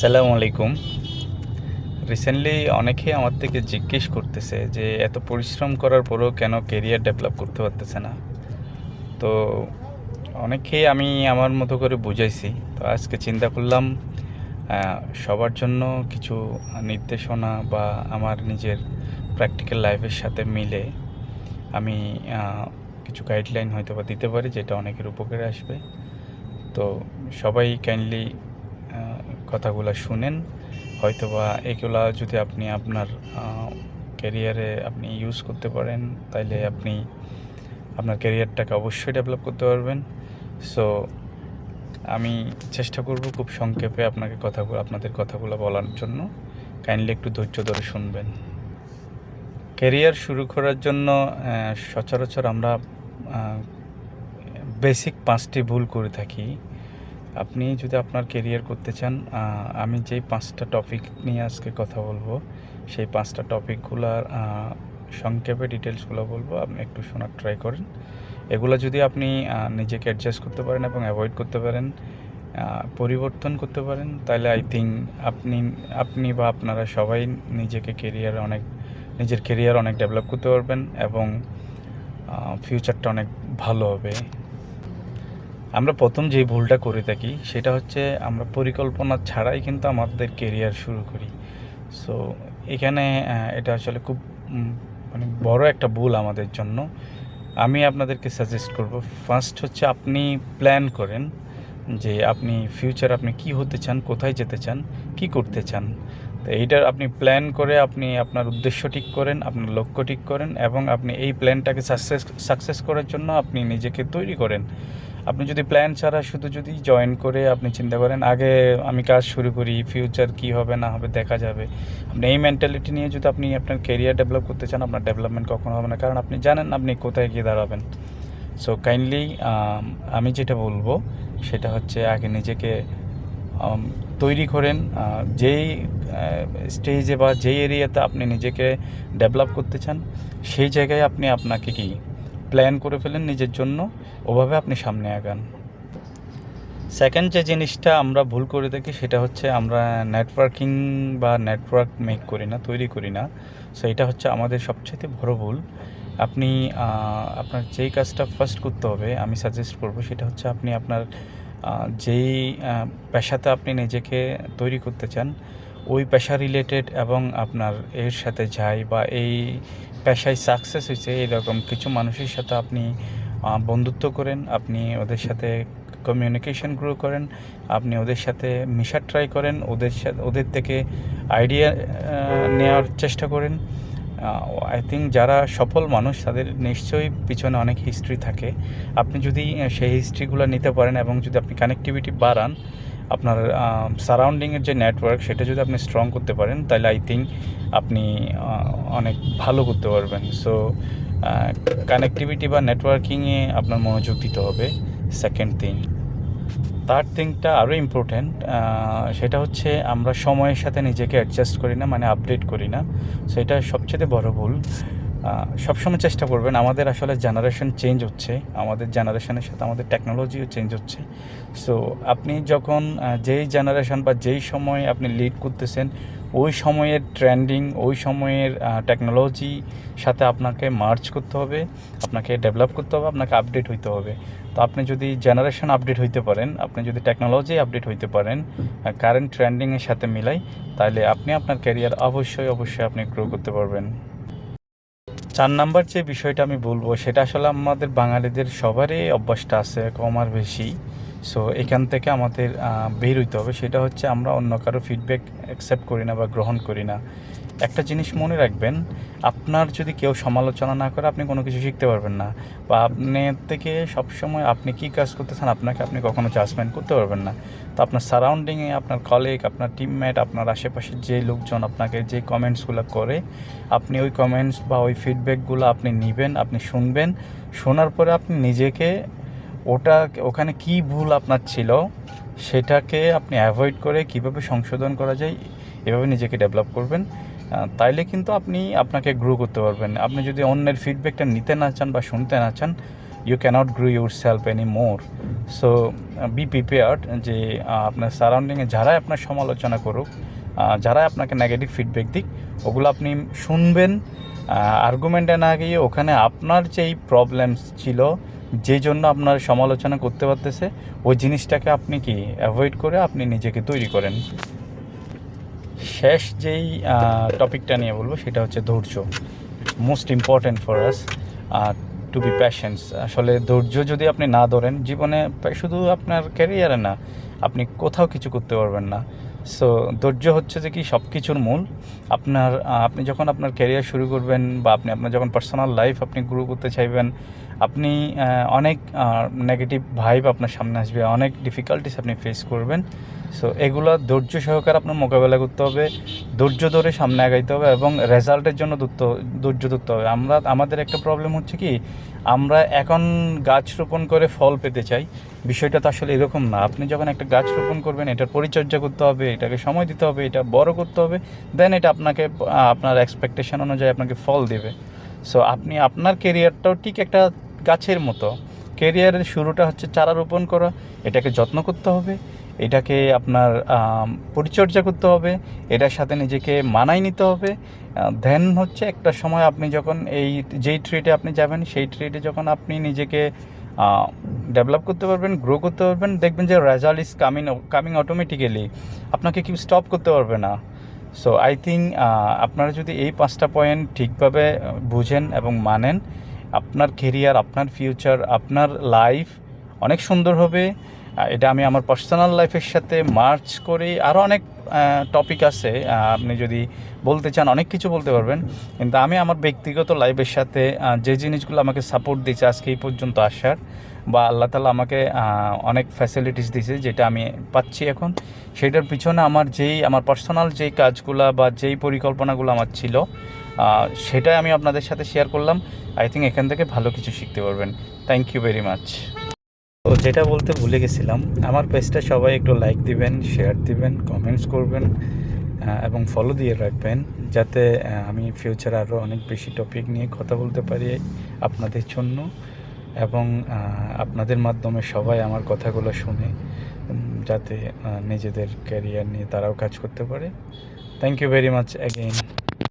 আসসালামু আলাইকুম। রিসেন্টলি অনেকে আমার থেকে জিজ্ঞেস করতেছে যে, এত পরিশ্রম করার পরেও কেন কেরিয়ার ডেভেলপ করতে পারতেছে না? তো অনেকেই আমি আমার মতো করে বুঝাইছি। তো আজকে চিন্তা করলাম সবার জন্য কিছু নির্দেশনা বা আমার নিজের প্র্যাকটিক্যাল লাইফের সাথে মিলে আমি কিছু গাইডলাইন হয়তো বা দিতে পারি, যেটা অনেকের উপকারে আসবে। তো সবাই কাইন্ডলি কথাগুলো শুনেন। হয়তোবা এগুলা যদি আপনি আপনার ক্যারিয়ারে আপনি ইউজ করতে পারেন, তাইলে আপনি আপনার ক্যারিয়ারটাকে অবশ্যই ডেভেলপ করতে পারবেন। সো আমি চেষ্টা করব খুব সংক্ষেপে আপনাকে কথাগুলো, আপনাদের কথাগুলো বলার জন্য। কাইন্ডলি একটু ধৈর্য ধরে শুনবেন। ক্যারিয়ার শুরু করার জন্য সচরাচর আমরা বেসিক পাঁচটি ভুল করে থাকি। আপনি যদি আপনার কেরিয়ার করতে চান আমি যেই পাঁচটা টপিক নিয়ে আজকে কথা বলব, সেই পাঁচটা টপিকগুলোর সংক্ষেপে ডিটেলসগুলো বলব, আপনি একটু শোনার ট্রাই করেন। এগুলো যদি আপনি নিজেকে অ্যাডজাস্ট করতে পারেন এবং অ্যাভয়েড করতে পারেন পরিবর্তন করতে পারেন, তাহলে আই থিঙ্ক আপনি আপনি বা আপনারা সবাই নিজেকে কেরিয়ার অনেক, নিজের কেরিয়ার অনেক ডেভেলপ করতে পারবেন এবং ফিউচারটা অনেক ভালো হবে। আমরা প্রথম যে ভুলটা করে থাকি, সেটা হচ্ছে আমরা পরিকল্পনা ছাড়াই কিন্তু আমাদের কেরিয়ার শুরু করি। সো এখানে এটা আসলে খুব মানে বড় একটা ভুল আমাদের জন্য। আমি আপনাদেরকে সাজেস্ট করব ফার্স্ট হচ্ছে আপনি প্ল্যান করেন যে আপনি ফিউচার আপনি কি হতে চান, কোথায় যেতে চান, কি করতে চান। তো এইটার আপনি প্ল্যান করে আপনি আপনার উদ্দেশ্য ঠিক করেন, আপনার লক্ষ্য ঠিক করেন এবং আপনি এই প্ল্যানটাকে সাকসেস সাকসেস করার জন্য আপনি নিজেকে তৈরি করেন। আপনি যদি প্ল্যান ছাড়া শুধু যদি জয়েন করে আপনি চিন্তা করেন, আগে আমি কাজ শুরু করি ফিউচার কি হবে, না হবে, দেখা যাবে। আপনি এই মেন্টালিটি নিয়ে যদি আপনি আপনার কেরিয়ার ডেভেলপ করতে চান, আপনার ডেভেলপমেন্ট কখনো হবে না। কারণ আপনি জানেন আপনি কোথায় গিয়ে দাঁড়াবেন। সো কাইন্ডলি আমি যেটা বলব, সেটা হচ্ছে আগে নিজেকে তৈরি করেন। যেই স্টেজে বা যেই এরিয়াতে আপনি নিজেকে ডেভেলপ করতে চান, সেই জায়গায় আপনি আপনাকে কি প্ল্যান করে ফেলেন নিজের জন্য। ওভাবে আপনি সামনে আগান। সেকেন্ড যে জিনিসটা আমরা ভুল করে থাকি সেটা হচ্ছে আমরা নেটওয়ার্কিং বা নেটওয়ার্ক মেক করি না, তৈরি করি না। সো এটা হচ্ছে আমাদের সবচেয়ে বড় ভুল। আপনি আপনার যেই কাজটা ফার্স্ট করতে হবে, আমি সাজেস্ট করব সেটা হচ্ছে আপনি আপনার যেই পেশাতে আপনি নিজেকে তৈরি করতে চান, ওই পেশা রিলেটেড এবং আপনার এর সাথে যায় বা এই পেশায় সাকসেস হয়েছে এরকম কিছু মানুষের সাথে আপনি বন্ধুত্ব করেন, আপনি ওদের সাথে কমিউনিকেশন গ্রো করেন, আপনি ওদের সাথে মিশার ট্রাই করেন, ওদের সাথে, ওদের থেকে আইডিয়া নেওয়ার চেষ্টা করেন। আই থিঙ্ক যারা সফল মানুষ, তাদের নিশ্চয়ই পিছনে অনেক হিস্ট্রি থাকে। আপনি যদি সেই হিস্ট্রিগুলো নিতে পারেন এবং যদি আপনি কানেক্টিভিটি বাড়ান, আপনার সারাউন্ডিংয়ের যে নেটওয়ার্ক সেটা যদি আপনি স্ট্রং করতে পারেন, তাহলে আই থিঙ্ক আপনি অনেক ভালো করতে পারবেন। সো কানেক্টিভিটি বা নেটওয়ার্কিংয়ে আপনার মনোযোগ দিতে হবে সেকেন্ড থিং থার্ড থিংটা আরও ইম্পর্ট্যান্ট সেটা হচ্ছে আমরা সময়ের সাথে নিজেকে অ্যাডজাস্ট করি না মানে আপডেট করি না। সেটা সবচেয়ে বড় ভুল। সবসময় চেষ্টা করবেন, আমাদের আসলে জেনারেশন চেঞ্জ হচ্ছে, আমাদের জেনারেশনের সাথে আমাদের টেকনোলজিও চেঞ্জ হচ্ছে। সো আপনি যখন যেই জেনারেশন বা যেই সময় আপনি লিড করতেছেন ওই সময়ের ট্রেন্ডিং, ওই সময়ের টেকনোলজি সাথে আপনাকে মার্চ করতে হবে, আপনাকে ডেভেলপ করতে হবে, আপনাকে আপডেট হইতে হবে। তো আপনি যদি জেনারেশন আপডেট হইতে পারেন, আপনি যদি টেকনোলজি আপডেট হইতে পারেন কারেন্ট ট্রেন্ডিংয়ের সাথে মিলাই তাহলে আপনি আপনার ক্যারিয়ার অবশ্যই অবশ্যই আপনি গ্রো করতে পারবেন। চার নাম্বার যে বিষয়টা আমি বলব, সেটা আসলে আমাদের বাঙালিদের সবারই অভ্যাসটা আছে, কম আর বেশি। সো এখান থেকে আমাদের বের হইতে হবে। সেটা হচ্ছে আমরা অন্য কারও ফিডব্যাক অ্যাকসেপ্ট করি না বা গ্রহণ করি না। একটা জিনিস মনে রাখবেন, আপনার যদি কেউ সমালোচনা না করে, আপনি কোনো কিছু শিখতে পারবেন না। বা আপনার থেকে সবসময় আপনি কী কাজ করতেছেন, আপনাকে আপনি কখনো জাজমেন্ট করতে পারবেন না। তো আপনার সারাউন্ডিংয়ে আপনার কলিগ আপনার টিমমেট আপনার আশেপাশে যে লোকজন আপনাকে যে কমেন্টসগুলো করে, আপনি ওই কমেন্টস বা ওই ফিডব্যাকগুলো আপনি নেবেন, আপনি শুনবেন। শোনার পরে আপনি নিজেকে ওটা ওখানে কি ভুল আপনার ছিল সেটাকে আপনি অ্যাভয়েড করে কীভাবে সংশোধন করা যায়, এভাবে নিজেকে ডেভেলপ করবেন। তাইলে কিন্তু আপনি আপনাকে গ্রো করতে পারবেন। আপনি যদি অন্যের ফিডব্যাকটা নিতে না চান বা শুনতে না চান you can't grow yourself any more so be prepared যে আপনার সারাউন্ডিংয়ে যারাই আপনার সমালোচনা করুক যারাই আপনাকে নেগেটিভ ফিডব্যাক দিক, ওগুলো আপনি শুনবেন। আর্গুমেন্টে না গিয়ে ওখানে আপনার যেই প্রবলেমস ছিল যে জন্য আপনার সমালোচনা করতে পারতেছে, ওই জিনিসটাকে আপনি কি অ্যাভয়েড করে আপনি নিজেকে তৈরি করেন? শেষ যেই টপিকটা নিয়ে বলব, সেটা হচ্ছে ধৈর্য। Most important for us to be patience আসলে ধৈর্য যদি আপনি না ধরেন, জীবনে শুধু আপনার ক্যারিয়ারে না, আপনি কোথাও কিছু করতে পারবেন না। সো ধৈর্য হচ্ছে যে কি সব কিছুর মূল। আপনার আপনি যখন আপনার ক্যারিয়ার শুরু করবেন বা আপনি আপনার যখন পার্সোনাল লাইফ আপনি গ্রো করতে চাইবেন আপনি অনেক নেগেটিভ ভাইব আপনার সামনে আসবে, অনেক ডিফিকাল্টিস আপনি ফেস করবেন। সো এগুলো ধৈর্য সহকারে আপনার মোকাবেলা করতে হবে, ধৈর্য ধরে সামনে আগাইতে হবে এবং রেজাল্টের জন্য ধরতে, ধৈর্য ধরতে হবে। আমরা, আমাদের একটা প্রবলেম হচ্ছে কি, আমরা এখন গাছ রোপণ করে ফল পেতে চাই, বিষয়টা তো আসলে এরকম না। আপনি যখন একটা গাছ রোপণ করবেন, এটার পরিচর্যা করতে হবে, এটাকে সময় দিতে হবে, এটা বড় করতে হবে দেন এটা আপনাকে আপনার এক্সপেকটেশন অনুযায়ী আপনাকে ফল দেবে। সো আপনি, আপনার কেরিয়ারটাও ঠিক একটা গাছের মতো। কেরিয়ারের শুরুটা হচ্ছে চারা রোপণ করা। এটাকে যত্ন করতে হবে। এটাকে আপনার পরিচর্যা করতে হবে। এটার সাথে নিজেকে মানায় নিতে হবে। ধ্যান হচ্ছে একটা সময় আপনি যখন এই, যেই ট্রেডে আপনি যাবেন, সেই ট্রেডে যখন আপনি নিজেকে ডেভেলপ করতে পারবেন গ্রো করতে পারবেন, দেখবেন যে result is coming coming automatically আপনাকে কেউ স্টপ করতে পারবে না। সো আই থিঙ্ক আপনারা যদি এই পাঁচটা পয়েন্ট ঠিকভাবে বুঝেন এবং মানেন আপনার কেরিয়ার আপনার ফিউচার আপনার লাইফ অনেক সুন্দর হবে। এটা আমি আমার পার্সোনাল লাইফের সাথে মার্চ করে আরও অনেক টপিক আছে। আপনি যদি বলতে চান, অনেক কিছু বলতে পারবেন। কিন্তু আমি আমার ব্যক্তিগত লাইফের সাথে যে জিনিসগুলো আমাকে সাপোর্ট দিয়েছে আজকে এই পর্যন্ত আসার, বা আল্লাহ তালা আমাকে অনেক ফ্যাসিলিটিস দিয়েছে, যেটা আমি পাচ্ছি এখন, সেটার পিছনে আমার যেই, আমার পার্সোনাল যেই কাজগুলো বা যেই পরিকল্পনাগুলো আমার ছিল সেটাই আমি আপনাদের সাথে শেয়ার করলাম। আই থিঙ্ক এখান থেকে ভালো কিছু শিখতে পারবেন। থ্যাংক ইউ ভেরি মাচ তো যেটা বলতে ভুলে গেছিলাম, আমার পেজটা সবাই একটু লাইক দিবেন শেয়ার দিবেন কমেন্টস করবেন এবং ফলো দিয়ে রাখবেন, যাতে আমি ফিউচারে আরও অনেক বেশি টপিক নিয়ে কথা বলতে পারি আপনাদের জন্য এবং আপনাদের মাধ্যমে সবাই আমার কথাগুলো শুনে যাতে নিজেদের ক্যারিয়ার নিয়ে তারাও কাজ করতে পারে। Thank you very much again